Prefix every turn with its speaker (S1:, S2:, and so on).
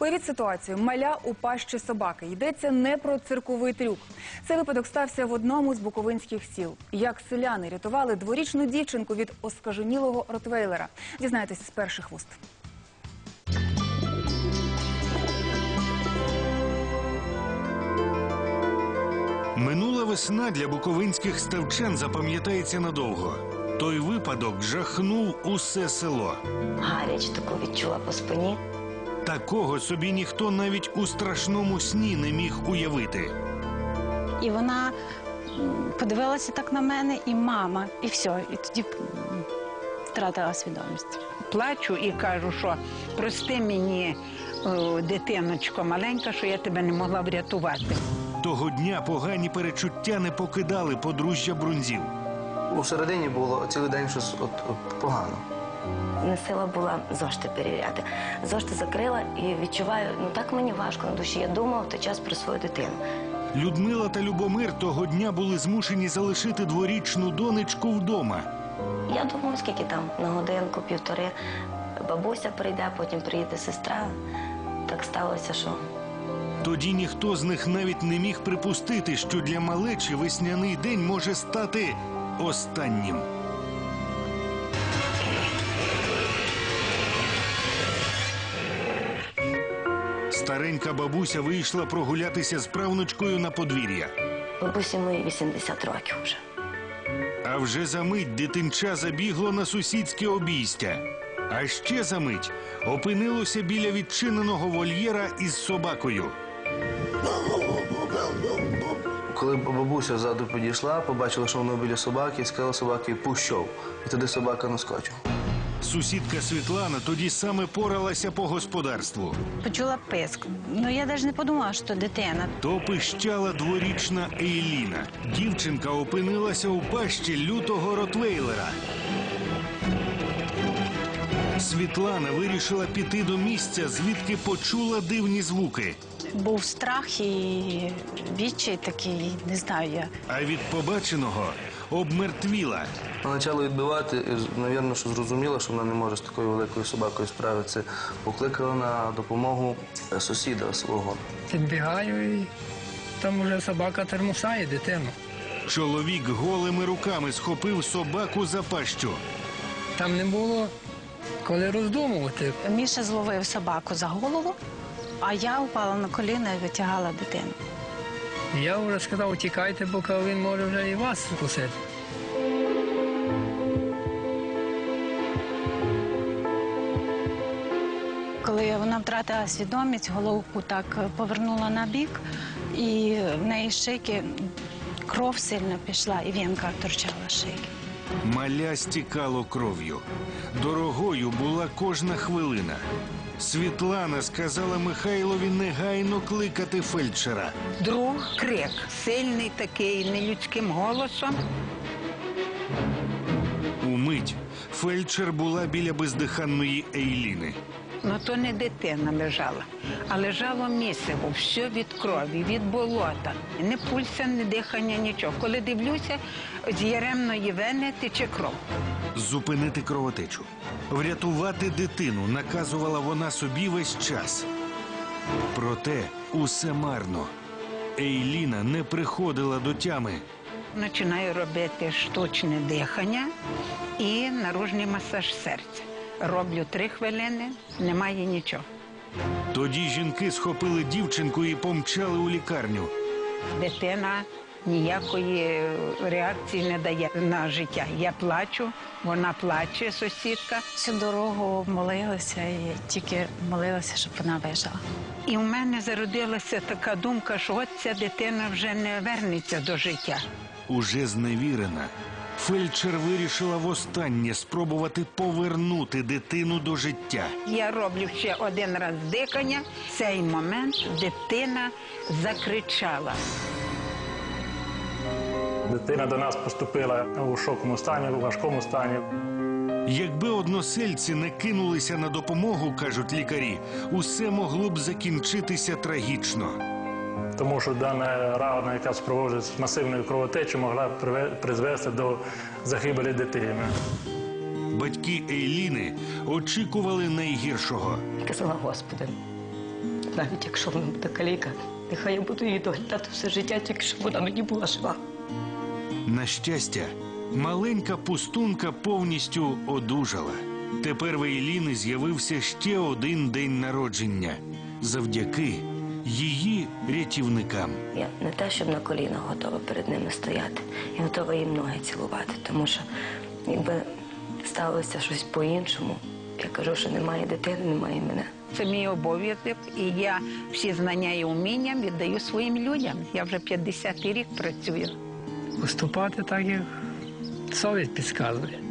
S1: Уявіть ситуацію. Маля у пащі собаки. Йдеться не про цирковий трюк. Цей випадок стався в одному з буковинських сіл. Як селяни рятували дворічну дівчинку від оскаженілого ротвейлера. Дізнайтесь з перших вуст.
S2: Минула весна для буковинських ставчан запам'ятається надовго. Той випадок жахнув усе село.
S3: Гаряч таку відчула по спині.
S2: Такого собі ніхто навіть у страшному сні не міг уявити.
S4: І вона подивилася так на мене, і мама, і все. І тоді втратила свідомість.
S5: плачу і кажу, що прости мені, о, дитиночко маленька, що я тебе не могла врятувати.
S2: Того дня погані перечуття не покидали подружжя брунзів.
S6: У середині було цілий день щось от, от погано.
S3: Не сила була зошти перевіряти. Зошти закрила і відчуваю, ну так мені важко на душі. Я думала в той час про свою дитину.
S2: Людмила та Любомир того дня були змушені залишити дворічну донечку вдома.
S3: Я думала, скільки там на годинку, півтори. Бабуся прийде, потім приїде сестра. Так сталося, що
S2: Тоді ніхто з них навіть не міг припустити, що для малечі весняний день може стати останнім. Старенька бабуся вийшла прогулятися з правнучкою на подвір'я.
S3: бабусі моїй 80 років вже.
S2: А вже за мить дитинча забігло на сусідське обійстя. А ще за мить опинилося біля відчиненого вольєра із собакою.
S6: Коли бабуся ззаду підійшла, побачила, що воно біля собаки, і сказала собаки пущов. І тоді собака наскочила.
S2: Сусідка Світлана тоді саме поралася по господарству.
S4: Почула писк. Ну я навіть не подумала, що дитина.
S2: То пищала дворічна Ейліна. Дівчинка опинилася у пащі лютого ротвейлера. Світлана вирішила піти до місця, звідки почула дивні звуки.
S4: Був страх і відчай такий, не знаю я.
S2: А від побаченого обмертвіла.
S6: Вона почала відбивати, і, навірно, що зрозуміла, що вона не може з такою великою собакою справитися. Покликала на допомогу е, сусіда свого.
S7: Підбігаю і там уже собака термосає дитину.
S2: Чоловік голими руками схопив собаку за пащу.
S7: Там не було коли роздумувати.
S4: Міша зловив собаку за голову, а я упала на коліна і витягала дитину.
S7: Я вже сказав, тікайте, бо він може вже і вас вкусити.
S4: Коли вона втратила свідомість, головку так повернула на бік, і в неї шийки кров сильно пішла, і вінка торчала шийки.
S2: Маля стікало кров'ю. Дорогою була кожна хвилина. Світлана сказала Михайлові негайно кликати фельдшера.
S5: Друг крик, сильний такий, нелюдським голосом.
S2: Умить фельдшер була біля бездиханної Ейліни.
S5: Ну то не дитина лежала, а лежало місиво, все від крові, від болота. Не пульса, не дихання, нічого. Коли дивлюся, з яремної вени тече кров.
S2: Зупинити кровотечу. Врятувати дитину наказувала вона собі весь час. Проте усе марно. Ейліна не приходила до тями.
S5: Починаю робити штучне дихання і наружний масаж серця. Роблю три хвилини, немає нічого.
S2: Тоді жінки схопили дівчинку і помчали у лікарню.
S5: Дитина ніякої реакції не дає на життя. Я плачу, вона плаче, сусідка.
S4: Всю дорогу молилася і тільки молилася, щоб вона вижила.
S5: І в мене зародилася така думка, що от ця дитина вже не вернеться до життя.
S2: Уже зневірена, фельдшер вирішила востаннє спробувати повернути дитину до життя.
S5: Я роблю ще один раз дихання. В цей момент дитина закричала.
S8: Дитина до нас поступила у шоковому стані, у важкому стані.
S2: Якби односельці не кинулися на допомогу, кажуть лікарі, усе могло б закінчитися трагічно.
S8: Тому що дана рана, яка супроводжується масивною кровотечею, могла призвести до загибелі дитини.
S2: Батьки Ейліни очікували найгіршого.
S3: Казала, Господи, навіть якщо вона буде каліка, нехай я буду її доглядати все життя, тільки щоб вона мені була жива.
S2: На щастя, маленька пустунка повністю одужала. Тепер в Ейліни з'явився ще один день народження завдяки її рятівникам.
S3: Я не те, щоб на колінах готова перед ними стояти. Я готова їм ноги цілувати, тому що якби сталося щось по-іншому, я кажу, що немає дитини, немає мене.
S5: Це мій обов'язок, і я всі знання і уміння віддаю своїм людям. Я вже 50 рік працюю.
S7: Поступати так, як совість підказує.